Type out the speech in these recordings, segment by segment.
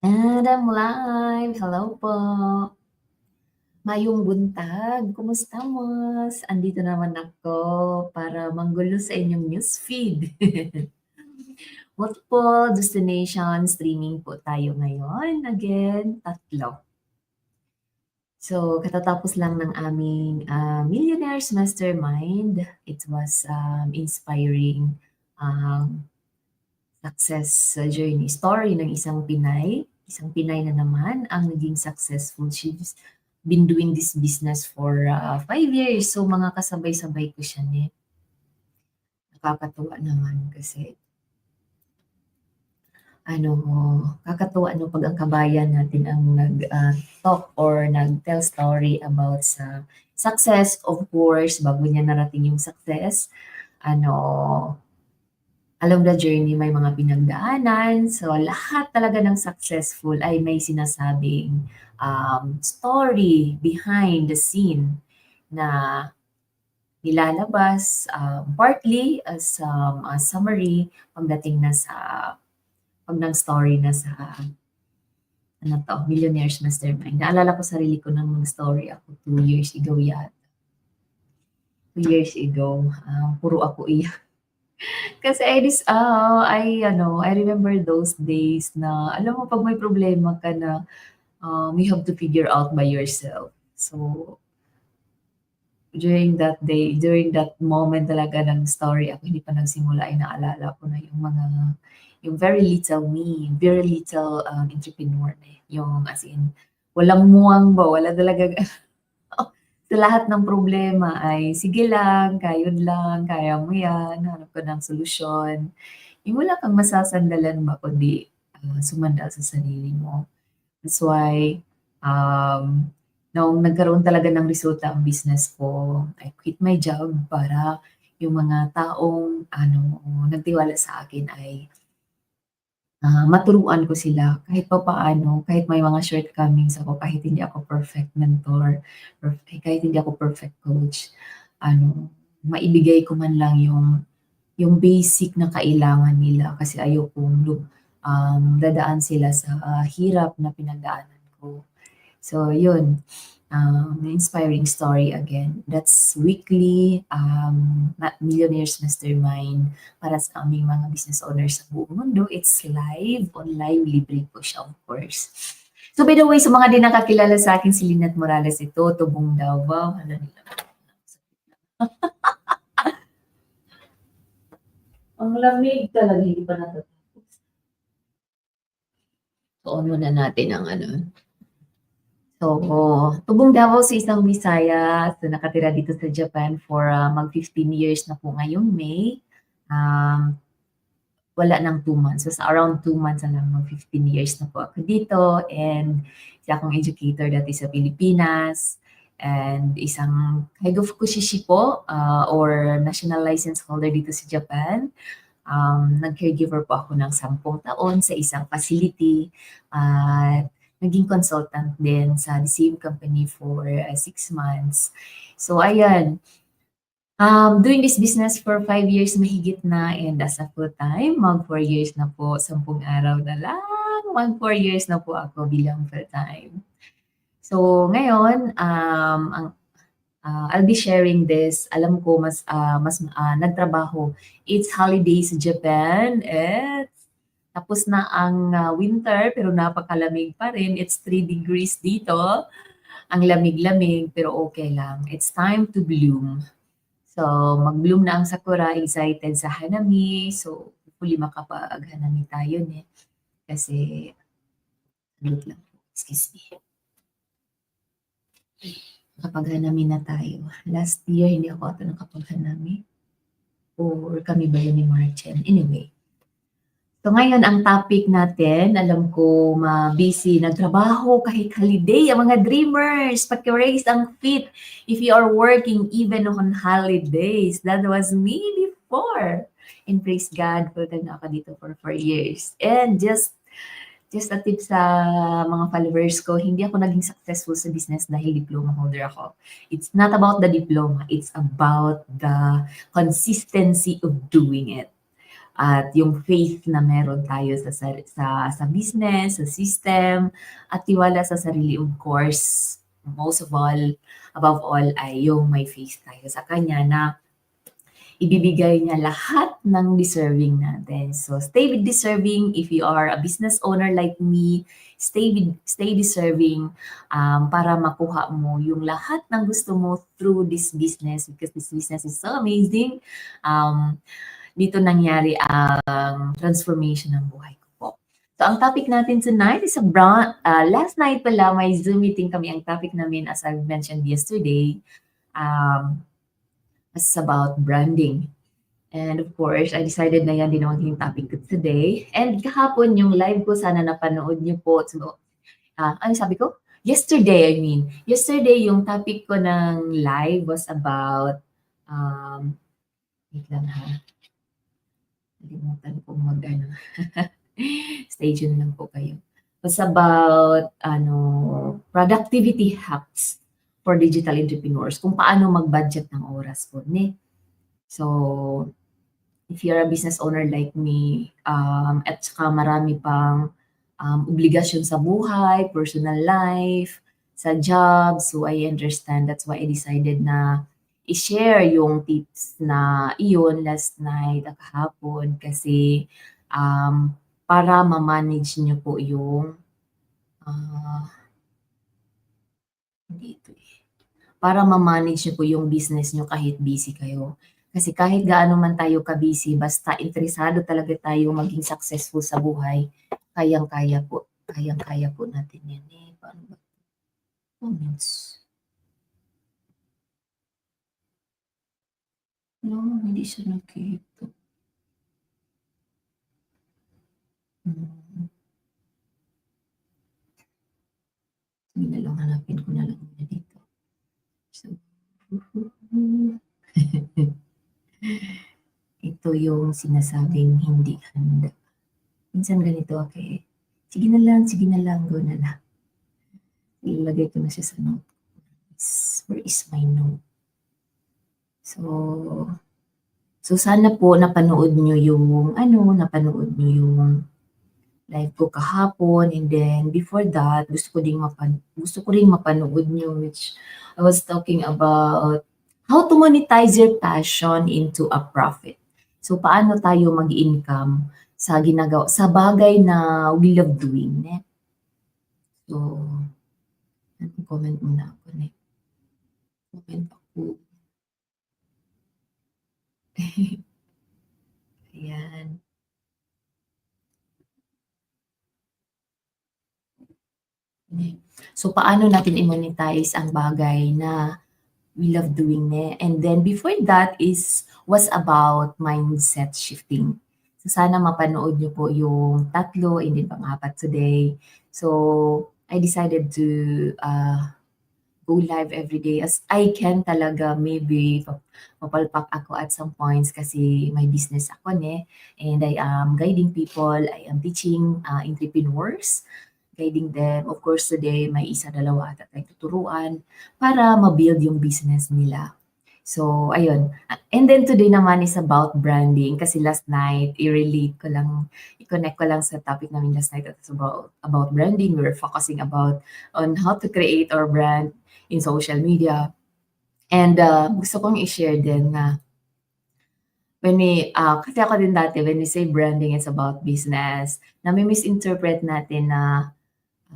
Adam Live, hello po. Mayong buntag, kumusta mas? Andito naman ako para manggulo sa inyong newsfeed. Multiple destination streaming po tayo ngayon. Again, tatlo. So, katatapos lang ng aming uh, Millionaires Mastermind. It was um, inspiring um, success journey story ng isang Pinay. Isang Pinay na naman ang naging successful. She's been doing this business for uh, five years. So, mga kasabay-sabay ko siya ni. Nakakatuwa naman kasi ano, kakatuwa no pag ang kabayan natin ang nag-talk uh, or nag-tell story about sa success, of course, bago niya narating yung success, ano, along the journey may mga pinagdaanan. So, lahat talaga ng successful ay may sinasabing um, story behind the scene na nilalabas um, partly as um, a summary pagdating na sa pag ng story na sa ano to, Millionaires Mastermind. Naalala ko sarili ko ng mga story ako two years ago yata. Two years ago, um, puro ako iyak. Kasi I, dis, uh, I, ano, I remember those days na, alam mo, pag may problema ka na, um, you have to figure out by yourself. So, during that day, during that moment talaga ng story, ako hindi pa nagsimula, ay naalala ko na yung mga yung very little me, very little um, entrepreneur na. Yung as in, walang muwang ba, wala talaga. sa lahat ng problema ay, sige lang, kayod lang, kaya mo yan, hanap ko ng solusyon. Yung wala kang masasandalan ba, kundi uh, sumandal sa sarili mo. That's why, um, nung nagkaroon talaga ng resulta ang business ko, I quit my job para yung mga taong ano, nagtiwala sa akin ay uh, maturuan ko sila kahit pa paano, kahit may mga shortcomings ako, kahit hindi ako perfect mentor, perfect, kahit hindi ako perfect coach, ano, maibigay ko man lang yung yung basic na kailangan nila kasi ayokong um, dadaan sila sa uh, hirap na pinagdaanan ko. So, yun um, inspiring story again. That's weekly um, Millionaires Mastermind para sa aming mga business owners sa buong mundo. It's live, on live, libre po siya of course. So by the way, sa so mga din nakakilala sa akin, si Lynette Morales ito, tubong. Wow, hala nila. Ang lamig talaga, hindi pa natatapos. So, on muna natin ang ano, So, tubong Davao sa isang Bisaya, so nakatira dito sa Japan for uh, mag 15 years na po ngayong May. Um, wala nang 2 months. So, around 2 months na lang, mag 15 years na po ako dito. And isa akong educator dati sa Pilipinas. And isang Kaigo Fukushishi po, uh, or national license holder dito sa Japan. Um, nag-caregiver po ako ng 10 taon sa isang facility. At uh, naging consultant din sa the same company for uh, six months. So, ayan. Um, doing this business for five years mahigit na and as a full-time, mag four years na po, sampung araw na lang, mag four years na po ako bilang full-time. So, ngayon, um, ang uh, I'll be sharing this. Alam ko mas uh, mas uh, nagtrabaho. It's holidays Japan. It's tapos na ang uh, winter pero napakalamig pa rin. It's 3 degrees dito. Ang lamig-lamig pero okay lang. It's time to bloom. So, mag-bloom na ang sakura. Excited sa hanami. So, hopefully makapag-hanami tayo ne. Kasi, look lang. Excuse me. Kapag-hanami na tayo. Last year, hindi ako ito nakapag-hanami. Or kami ba yun ni Marchen? Anyway, So ngayon ang topic natin, alam ko ma-busy nagtrabaho kahit holiday ang mga dreamers, paki-raise ang feet if you are working even on holidays. That was me before. And praise God, full time na ako dito for 4 years. And just just a tip sa mga followers ko, hindi ako naging successful sa business dahil diploma holder ako. It's not about the diploma, it's about the consistency of doing it at yung faith na meron tayo sa sa sa business, sa system, at tiwala sa sarili of course. Most of all, above all ay yung may faith tayo sa kanya na ibibigay niya lahat ng deserving natin. So stay with deserving if you are a business owner like me, stay with stay deserving um, para makuha mo yung lahat ng gusto mo through this business because this business is so amazing. Um, dito nangyari ang transformation ng buhay ko po. So ang topic natin tonight is a brown, uh, last night pala may Zoom meeting kami. Ang topic namin as I mentioned yesterday, um, is about branding. And of course, I decided na yan din ang magiging topic ko today. And kahapon yung live ko, sana napanood niyo po. So, uh, ano sabi ko? Yesterday, I mean. Yesterday, yung topic ko ng live was about, um, wait lang ha. Nalimutan ko mag, ano. Stay tuned lang po kayo. Was about, ano, productivity hacks for digital entrepreneurs kung paano mag-budget ng oras po ni. So, if you're a business owner like me, um, at saka marami pang um, obligasyon sa buhay, personal life, sa job, so I understand. That's why I decided na i-share yung tips na iyon last night at kahapon kasi um, para ma-manage nyo po yung uh, dito eh para ma-manage niyo po yung business niyo kahit busy kayo. Kasi kahit gaano man tayo ka-busy, basta interesado talaga tayo maging successful sa buhay, kayang-kaya po. Kayang-kaya po natin yan eh. Paano ba? Comments. No, hindi siya nakita. Hmm. Sige na lang, hanapin ko na lang muna dito. So, ito yung sinasabing hindi handa. Minsan ganito, okay. Sige na lang, sige na lang, go na lang. Ilagay ko na siya sa note. Where is my note? So, so sana po napanood nyo yung, ano, napanood nyo yung live ko kahapon and then before that gusto ko ding mapan gusto ko ring mapanood nyo which I was talking about how to monetize your passion into a profit. So paano tayo mag-income sa ginagawa sa bagay na we love doing, ne? So comment muna ako, ne? Comment ako. Ayan. So, paano natin i-monetize ang bagay na we love doing ne? And then, before that is, was about mindset shifting. So, sana mapanood nyo po yung tatlo and then pang-apat today. So, I decided to uh, go live every day as I can talaga maybe mapalpak ako at some points kasi may business ako ne and I am guiding people, I am teaching uh, entrepreneurs guiding them. Of course, today may isa, dalawa at tayo tuturuan para ma-build yung business nila. So, ayun. And then today naman is about branding kasi last night, i-relate ko lang, i-connect ko lang sa topic namin last night it's about, about branding. We were focusing about on how to create our brand in social media. And uh, gusto kong i-share din na when we, uh, kasi ako din dati, when we say branding, it's about business, na may misinterpret natin na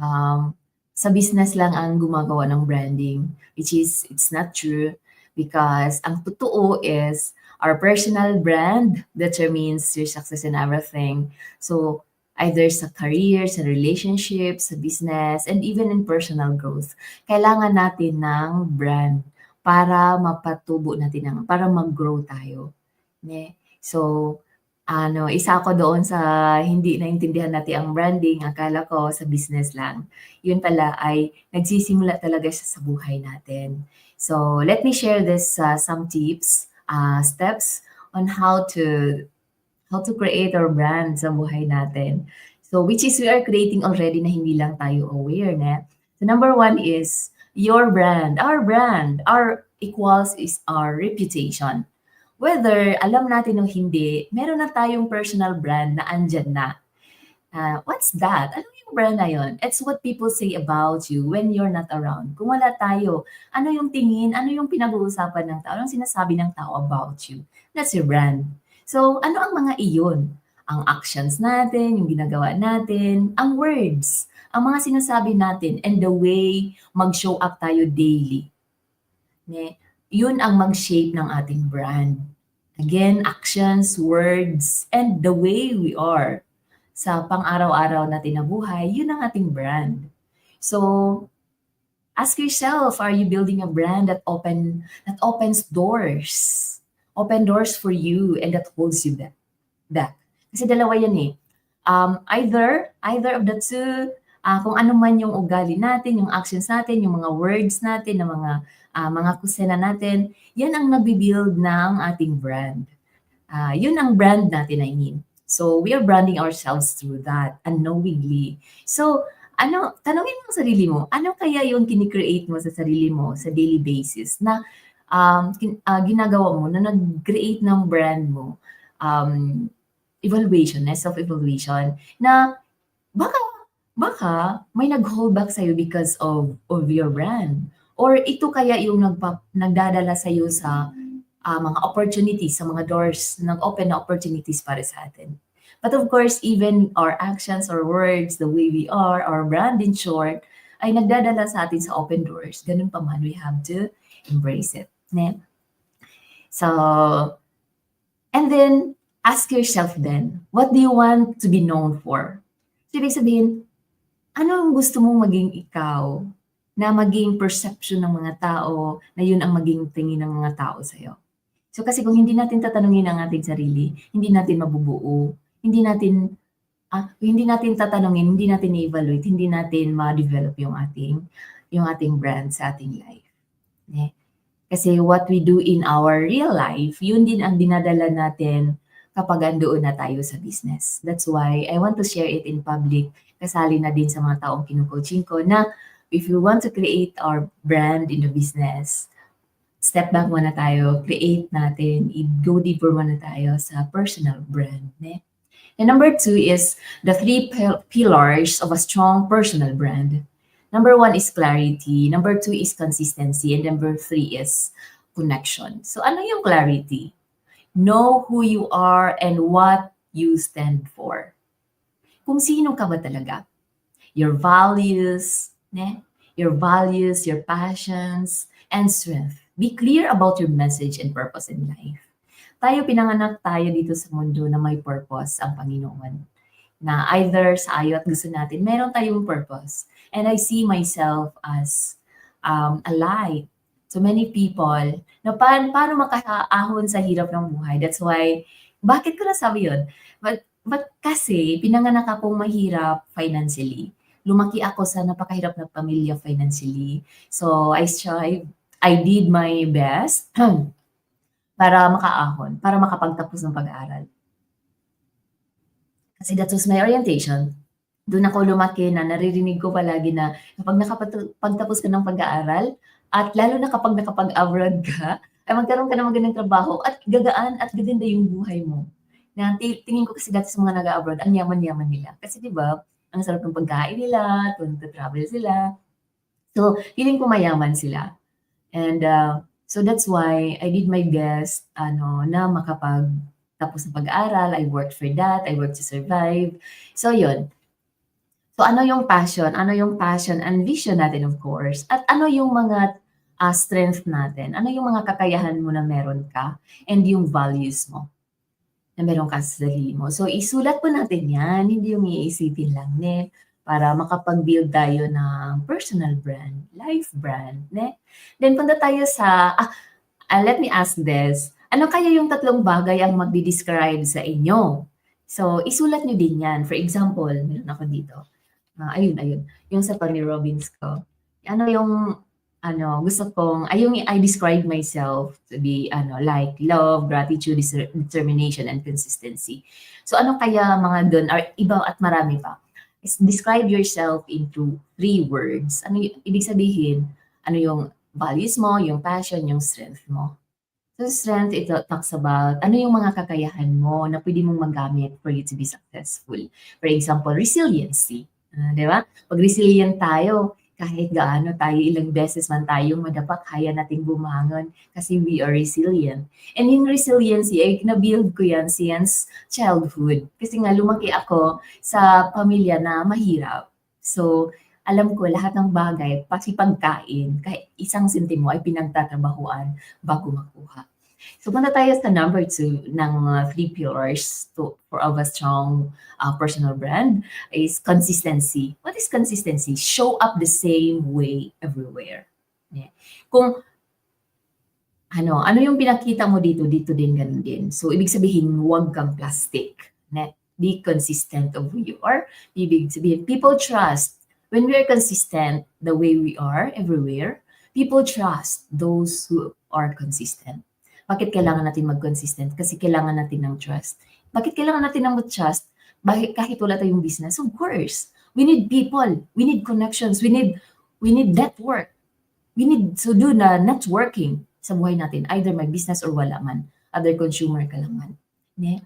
um, sa business lang ang gumagawa ng branding, which is, it's not true because ang totoo is our personal brand determines your success in everything. So, either sa career, sa relationship, sa business, and even in personal growth, kailangan natin ng brand para mapatubo natin ang, para mag-grow tayo. Ne? So, ano, isa ako doon sa hindi naintindihan natin ang branding, akala ko sa business lang. Yun pala ay nagsisimula talaga siya sa buhay natin. So, let me share this uh, some tips, uh, steps on how to how to create our brand sa buhay natin. So, which is we are creating already na hindi lang tayo aware na. So, number one is your brand, our brand, our equals is our reputation whether alam natin o hindi, meron na tayong personal brand na andyan na. Ah, what's that? Ano yung brand na yun? It's what people say about you when you're not around. Kung wala tayo, ano yung tingin, ano yung pinag-uusapan ng tao, anong sinasabi ng tao about you? That's your brand. So, ano ang mga iyon? Ang actions natin, yung ginagawa natin, ang words, ang mga sinasabi natin, and the way mag-show up tayo daily. Ne? Yun ang mag-shape ng ating brand. Again, actions, words, and the way we are sa pang-araw-araw natin na buhay, yun ang ating brand. So, ask yourself, are you building a brand that open that opens doors? Open doors for you and that holds you back. back. Kasi dalawa yan eh. Um, either, either of the two, ah, kung ano man yung ugali natin, yung actions natin, yung mga words natin, ng mga ah, mga kusena natin, yan ang nagbibuild ng ating brand. Ah, yun ang brand natin, I mean. So, we are branding ourselves through that unknowingly. So, ano, tanongin mo ang sarili mo, ano kaya yung kinikreate mo sa sarili mo sa daily basis na um, ah, ginagawa mo na nag-create ng brand mo, um, evaluation, na self-evaluation, na baka, baka may nag-hold back sa'yo because of, of your brand. Or ito kaya yung nagpa, nagdadala sa'yo sa ah, mga opportunities, sa mga doors, nag-open na opportunities para sa atin. But of course, even our actions or words, the way we are, our brand in short, ay nagdadala sa atin sa open doors. Ganun pa man, we have to embrace it. Ne? So, and then, ask yourself then, what do you want to be known for? So, ibig sabihin, ano ang gusto mong maging ikaw na maging perception ng mga tao na yun ang maging tingin ng mga tao sa'yo? So kasi kung hindi natin tatanungin ang ating sarili, hindi natin mabubuo, hindi natin ah, hindi natin tatanungin, hindi natin i-evaluate, hindi natin ma-develop yung ating yung ating brand sa ating life. Ne? Kasi what we do in our real life, yun din ang dinadala natin kapag andoon na tayo sa business. That's why I want to share it in public. Kasali na din sa mga taong kinucoaching ko na if you want to create our brand in the business, step back muna tayo, create natin, i-go deeper muna tayo sa personal brand. Ne? And number two is the three pil- pillars of a strong personal brand. Number one is clarity. Number two is consistency. And number three is connection. So ano yung clarity? Know who you are and what you stand for. Kung sino ka ba talaga. Your values, ne? your values, your passions, and strength. Be clear about your message and purpose in life. Tayo pinanganak tayo dito sa mundo na may purpose ang Panginoon. Na either sa ayo at gusto natin, meron tayong purpose. And I see myself as um, a light to many people na pa- paano makaahon sa hirap ng buhay. That's why, bakit ko nasabi yun? But, but kasi, pinanganak akong mahirap financially. Lumaki ako sa napakahirap na pamilya financially. So, I strive I did my best para makaahon, para makapagtapos ng pag-aaral. Kasi that was my orientation. Doon ako lumaki na naririnig ko palagi na kapag nakapagtapos ka ng pag-aaral, at lalo na kapag nakapag-abroad ka, ay magkaroon ka ng magandang trabaho at gagaan at gaganda yung buhay mo. Na ti- tingin ko kasi dati sa mga nag-abroad, ang yaman-yaman nila. Kasi di ba, ang sarap ng pagkain nila, tuwing travel sila. So, feeling ko mayaman sila. And uh, so that's why I did my best ano na makapag tapos ng pag-aaral. I worked for that. I worked to survive. So yun. So ano yung passion? Ano yung passion and vision natin of course? At ano yung mga uh, strength natin? Ano yung mga kakayahan mo na meron ka? And yung values mo na meron ka sa sarili mo. So isulat po natin yan. Hindi yung iisipin lang. Ne? para makapag-build tayo ng personal brand, life brand. Ne? Then punta tayo sa, ah, ah, let me ask this, ano kaya yung tatlong bagay ang magdi-describe sa inyo? So, isulat nyo din yan. For example, meron ako dito. Ah, ayun, ayun. Yung sa Tony Robbins ko. Ano yung, ano, gusto kong, ay yung I describe myself to be, ano, like love, gratitude, deter- determination, and consistency. So, ano kaya mga doon, or iba at marami pa is describe yourself into three words. Ano y- ibig sabihin? Ano yung values mo, yung passion, yung strength mo. So strength, it talks about ano yung mga kakayahan mo na pwede mong magamit for you to be successful. For example, resiliency. Uh, di ba? Pag resilient tayo, kahit gaano tayo, ilang beses man tayong madapak, kaya nating bumangon kasi we are resilient. And yung resiliency, ay na-build ko yan since childhood. Kasi nga lumaki ako sa pamilya na mahirap. So, alam ko lahat ng bagay, pati pagkain, kahit isang sentimo ay pinagtatrabahuan bago makuha. So, punta tayo sa number two ng uh, three pillars to, for of a strong uh, personal brand is consistency. What is consistency? Show up the same way everywhere. Yeah. Kung ano, ano yung pinakita mo dito, dito din, ganun din. So, ibig sabihin, huwag kang plastic. Ne? Be consistent of who you are. Ibig sabihin, people trust. When we are consistent the way we are everywhere, people trust those who are consistent. Bakit kailangan natin mag-consistent? Kasi kailangan natin ng trust. Bakit kailangan natin ng trust? Bakit kahit wala tayong business? Of course. We need people. We need connections. We need we need network. We need to do na networking sa buhay natin. Either may business or wala man. Other consumer ka lang man. Yeah?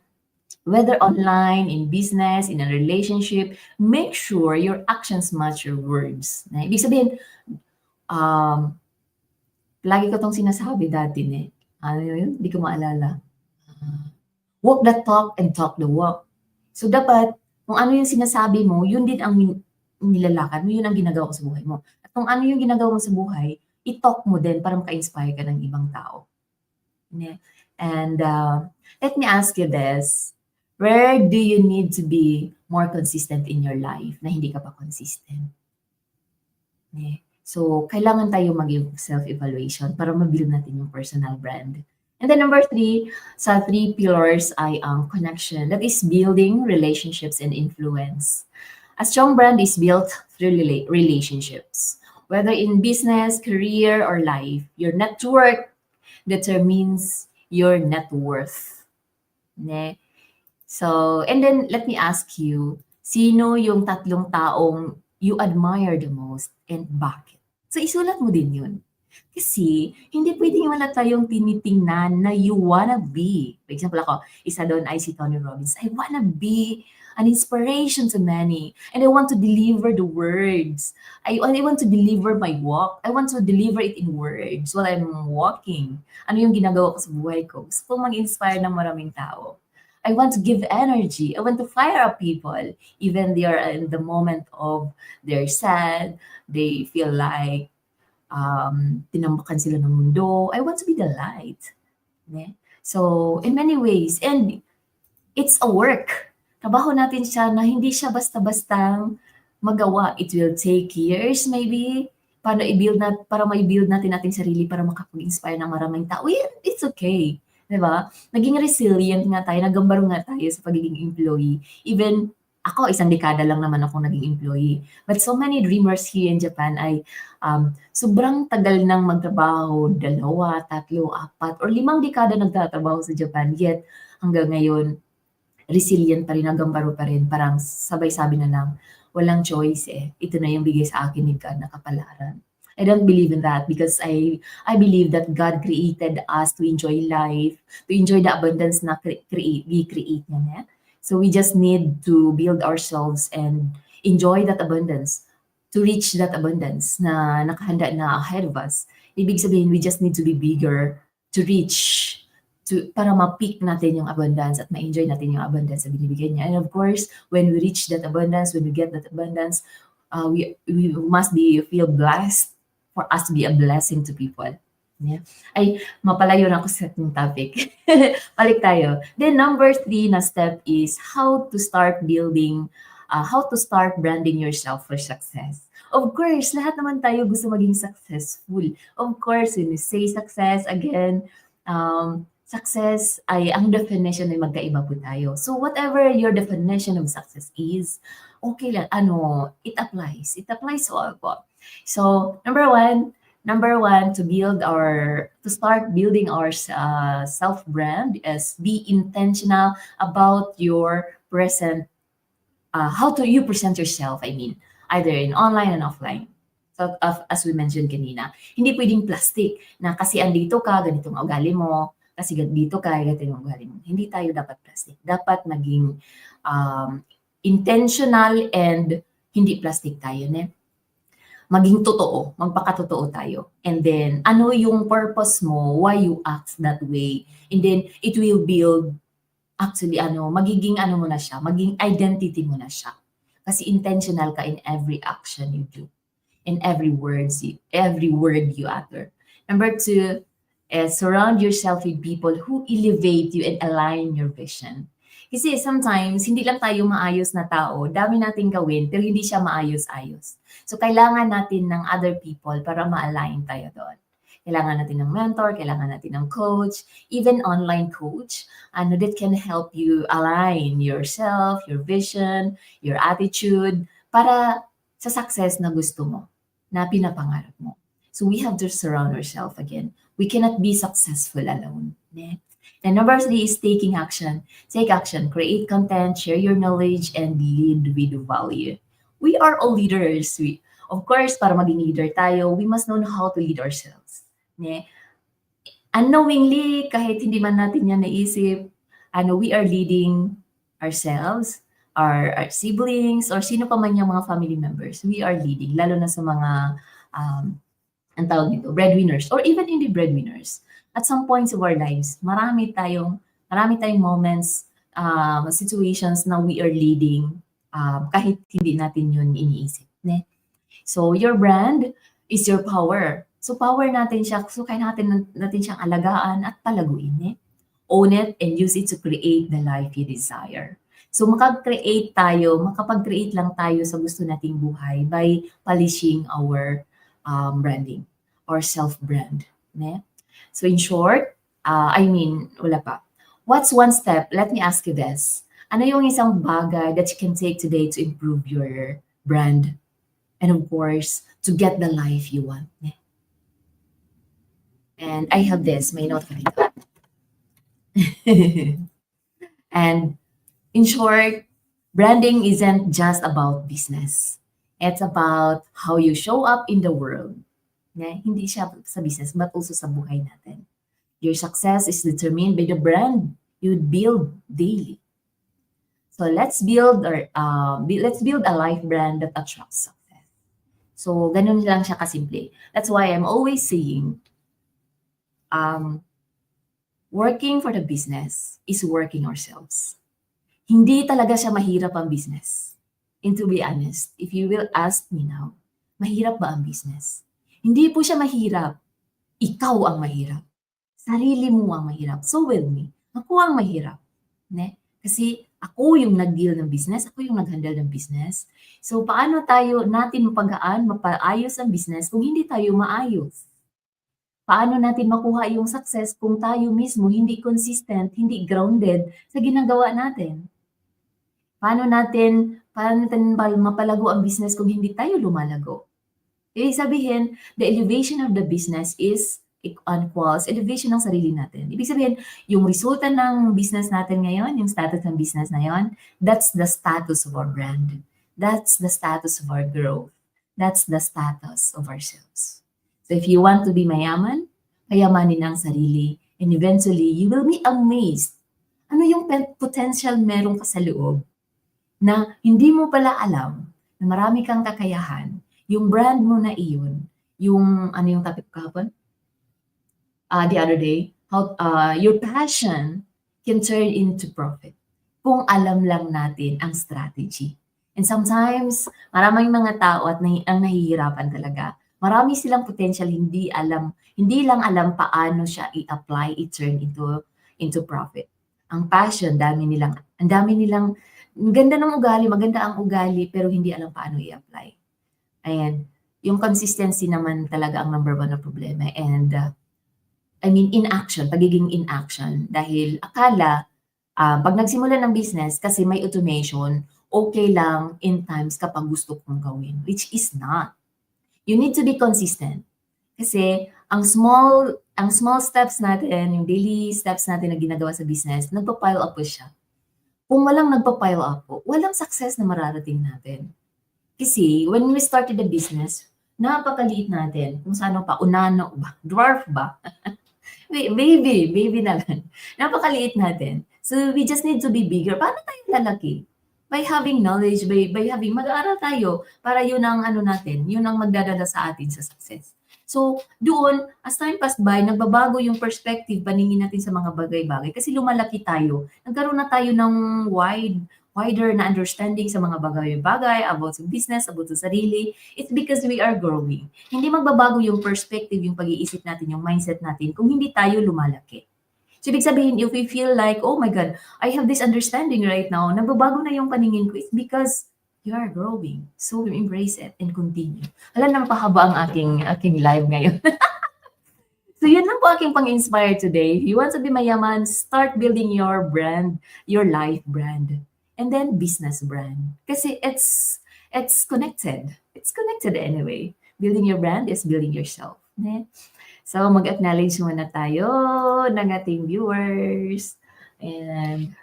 Whether online, in business, in a relationship, make sure your actions match your words. Na, ibig sabihin, um, lagi ko tong sinasabi dati, ne, ano yun? Hindi ko maalala. Uh, walk the talk and talk the walk. So, dapat, kung ano yung sinasabi mo, yun din ang nilalakad mo, yun ang ginagawa ko sa buhay mo. At kung ano yung ginagawa mo sa buhay, i-talk mo din para maka-inspire ka ng ibang tao. And uh, let me ask you this. Where do you need to be more consistent in your life na hindi ka pa consistent? So, kailangan tayo mag self-evaluation para ma-build natin yung personal brand. And then number three, sa three pillars ay ang connection. That is building relationships and influence. A strong brand is built through relationships. Whether in business, career, or life, your network determines your net worth. Ne? So, and then let me ask you, sino yung tatlong taong you admire the most and bakit? So, isulat mo din yun. Kasi, hindi pwedeng wala tayong tinitingnan na you wanna be. For example, ako, isa doon ay si Tony Robbins. I wanna be an inspiration to many. And I want to deliver the words. I, I want to deliver my walk. I want to deliver it in words while I'm walking. Ano yung ginagawa ko sa buhay ko? Gusto kong mag-inspire ng maraming tao. I want to give energy. I want to fire up people. Even they are in the moment of they're sad, they feel like um, tinambakan sila ng mundo. I want to be the light. Yeah? So, in many ways, and it's a work. Trabaho natin siya na hindi siya basta-bastang magawa. It will take years maybe para i-build na para ma-build natin nating sarili para makapag-inspire ng maraming tao. Yeah, it's okay. 'Di ba? Naging resilient nga tayo, nagambaro nga tayo sa pagiging employee. Even ako, isang dekada lang naman ako naging employee. But so many dreamers here in Japan ay um, sobrang tagal nang magtrabaho, dalawa, tatlo, apat, or limang dekada nagtatrabaho sa Japan. Yet, hanggang ngayon, resilient pa rin, nagambaro pa rin. Parang sabay-sabi na lang, walang choice eh. Ito na yung bigay sa akin ni God na kapalaran. I don't believe in that because I I believe that God created us to enjoy life, to enjoy the abundance na create, we create niya. So we just need to build ourselves and enjoy that abundance to reach that abundance na nakahanda na ahead of us. Ibig sabihin, we just need to be bigger to reach to para ma-peak natin yung abundance at ma-enjoy natin yung abundance na binibigay niya. And of course, when we reach that abundance, when we get that abundance, uh, we we must be feel blessed for us to be a blessing to people. Yeah. Ay, mapalayo na ako sa ating topic. Balik tayo. Then number three na step is how to start building, uh, how to start branding yourself for success. Of course, lahat naman tayo gusto maging successful. Of course, when you say success, again, um, success ay ang definition ay magkaiba po tayo. So whatever your definition of success is, okay lang, ano, it applies. It applies to all po. So, number one, number one to build our to start building our uh, self brand is be intentional about your present uh, how to you present yourself i mean either in online and offline uh, as we mentioned kanina hindi pwedeng plastic na kasi andito ka ganitong ugali mo Kasi dito kaya yung ugali mo. Hindi tayo dapat plastic. Dapat maging um, intentional and hindi plastic tayo. Ne? Maging totoo. Magpakatotoo tayo. And then, ano yung purpose mo? Why you act that way? And then, it will build actually ano, magiging ano mo na siya, maging identity mo na siya. Kasi intentional ka in every action you do, in every words every word you utter. Number two, is surround yourself with people who elevate you and align your vision. Kasi sometimes, hindi lang tayo maayos na tao, dami nating gawin, pero hindi siya maayos-ayos. So, kailangan natin ng other people para ma-align tayo doon. Kailangan natin ng mentor, kailangan natin ng coach, even online coach, ano that can help you align yourself, your vision, your attitude, para sa success na gusto mo, na pinapangarap mo. So we have to surround ourselves again. We cannot be successful alone. Ne? And number three is taking action. Take action, create content, share your knowledge, and lead with value. We are all leaders. We, of course, para maging leader tayo, we must know how to lead ourselves. Ne? Unknowingly, kahit hindi man natin yan naisip, ano, we are leading ourselves, our, our siblings, or sino pa man yung mga family members. We are leading, lalo na sa mga, um, ang tawag nito, breadwinners, or even hindi breadwinners. At some points of our lives, marami tayong, marami tayong moments, um, situations na we are leading, um, kahit hindi natin yun iniisip. Ne? So, your brand is your power. So, power natin siya. So, kaya natin, natin siyang alagaan at palaguin. Eh? Own it and use it to create the life you desire. So, makag-create tayo, makapag-create lang tayo sa gusto nating buhay by polishing our um, branding or self-brand. So, in short, uh, I mean, wala pa. What's one step? Let me ask you this. Ano yung isang bagay that you can take today to improve your brand? And of course, to get the life you want. And I have this, may dito. and in short, branding isn't just about business. It's about how you show up in the world. Ne? Hindi siya sa business, but also sa buhay natin. Your success is determined by the brand you build daily. So let's build or uh, let's build a life brand that attracts success. So ganun lang siya kasimple. That's why I'm always saying um, working for the business is working ourselves. Hindi talaga siya mahirap ang business. And to be honest, if you will ask me now, mahirap ba ang business? Hindi po siya mahirap. Ikaw ang mahirap. Sarili mo ang mahirap. So will me. Ako ang mahirap. Ne? Kasi ako yung nag-deal ng business, ako yung nag-handle ng business. So paano tayo natin mapagaan, mapaayos ang business kung hindi tayo maayos? Paano natin makuha yung success kung tayo mismo hindi consistent, hindi grounded sa ginagawa natin? Paano natin, paano natin mapalago ang business kung hindi tayo lumalago? Ibig sabihin, the elevation of the business is equals elevation ng sarili natin. Ibig sabihin, yung resulta ng business natin ngayon, yung status ng business na yon, that's the status of our brand. That's the status of our growth. That's the status of ourselves. So if you want to be mayaman, payamanin ang sarili. And eventually, you will be amazed. Ano yung potential meron ka sa loob na hindi mo pala alam na marami kang kakayahan. Yung brand mo na iyon, yung ano yung topic kahapon? uh, the other day, how uh, your passion can turn into profit kung alam lang natin ang strategy. And sometimes, maraming mga tao at nahi- ang nahihirapan talaga. Marami silang potential, hindi alam, hindi lang alam paano siya i-apply, i-turn into into profit. Ang passion, dami nilang, ang dami nilang, ang ganda ng ugali, maganda ang ugali, pero hindi alam paano i-apply. Ayan. Yung consistency naman talaga ang number one na problema. And uh, I mean, inaction, pagiging inaction. Dahil akala, ah, pag nagsimula ng business, kasi may automation, okay lang in times kapag gusto kong gawin, which is not. You need to be consistent. Kasi ang small, ang small steps natin, yung daily steps natin na ginagawa sa business, nagpa-pile up po siya. Kung walang nagpa-pile up po, walang success na mararating natin. Kasi when we started the business, napakaliit natin. Kung saan pa, unano ba, dwarf ba? Ba- baby, baby na lang. Napakaliit natin. So we just need to be bigger. Paano tayo lalaki? By having knowledge, by, by having, mag-aaral tayo para yun ang ano natin, yun ang magdadala sa atin sa success. So, doon, as time passed by, nagbabago yung perspective, paningin natin sa mga bagay-bagay. Kasi lumalaki tayo. Nagkaroon na tayo ng wide, wider na understanding sa mga bagay-bagay about sa business, about sa sarili. It's because we are growing. Hindi magbabago yung perspective, yung pag-iisip natin, yung mindset natin, kung hindi tayo lumalaki. So, ibig sabihin, if we feel like, oh my God, I have this understanding right now, nagbabago na yung paningin ko, it's because you are growing. So, embrace it and continue. Alam na mapahaba ang aking, aking live ngayon. so, yun lang po aking pang-inspire today. You want to be mayaman, start building your brand, your life brand. And then, business brand. Kasi it's, it's connected. It's connected anyway. Building your brand is building yourself. Ne? So, mag-acknowledge muna tayo ng ating viewers. And,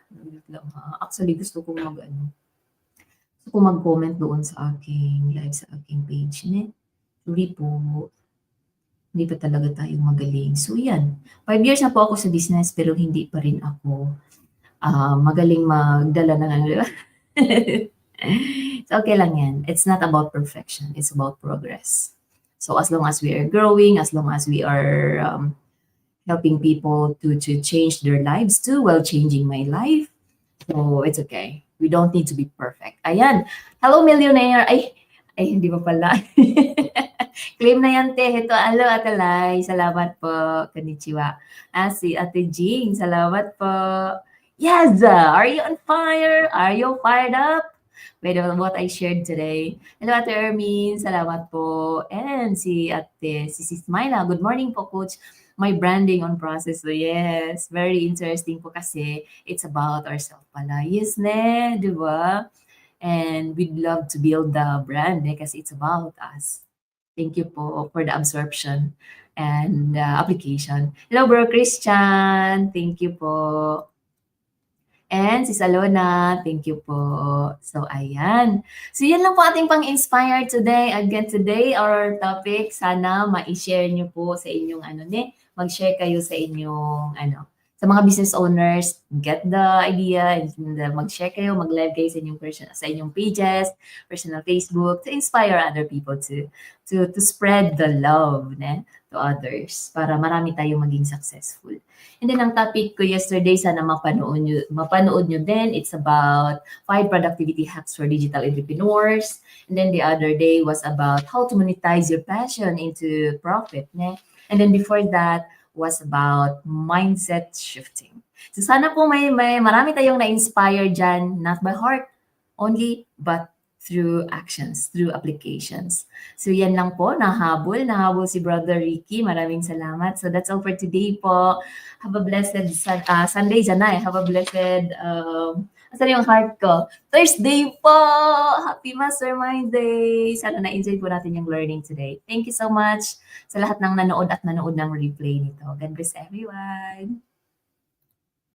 actually, gusto ko mag, ano, gusto ko mag-comment doon sa aking live, sa aking page. Ne? Sorry po. Hindi pa talaga tayo magaling. So, yan. Five years na po ako sa business, pero hindi pa rin ako ah, magaling magdala ng ano. so, okay lang yan. It's not about perfection. It's about progress. So as long as we are growing, as long as we are um, helping people to to change their lives too, while changing my life, so it's okay. We don't need to be perfect. Ayan. Hello, millionaire. Ay, ay hindi pa pala. Claim na yan, te. Ito, alo, atalay. Salamat po. Konnichiwa. Ah, si Ate Jing. Salamat po. Yes! Are you on fire? Are you fired up? With what I shared today. Hello, Ate Ermin. Salamat po. And si Ate, si Sis Myla. Good morning po, Coach. My branding on process. So yes, very interesting po kasi it's about ourselves pala. Yes, ne, di ba? And we'd love to build the brand eh, kasi it's about us. Thank you po for the absorption and uh, application. Hello, Bro Christian. Thank you po. And si Salona, thank you po. So, ayan. So, yan lang po ating pang-inspire today. Again, today, our topic, sana ma-share nyo po sa inyong ano ne, mag-share kayo sa inyong ano, sa mga business owners, get the idea, and uh, mag-share kayo, mag-live kayo sa inyong person, sa inyong pages, personal Facebook, to inspire other people to to to spread the love ne, to others para marami tayong maging successful. And then ang topic ko yesterday, sana mapanood nyo, mapanood nyo din. It's about five productivity hacks for digital entrepreneurs. And then the other day was about how to monetize your passion into profit. Ne? And then before that was about mindset shifting. So sana po may, may marami tayong na-inspire dyan, not by heart only, but through actions, through applications. So yan lang po, nahabol, nahabol si Brother Ricky. Maraming salamat. So that's all for today po. Have a blessed uh, Sunday dyan na eh. Have a blessed, um, asan yung heart ko? Thursday po! Happy Mastermind Day! Sana na-enjoy po natin yung learning today. Thank you so much sa lahat ng nanood at nanood ng replay nito. God bless everyone!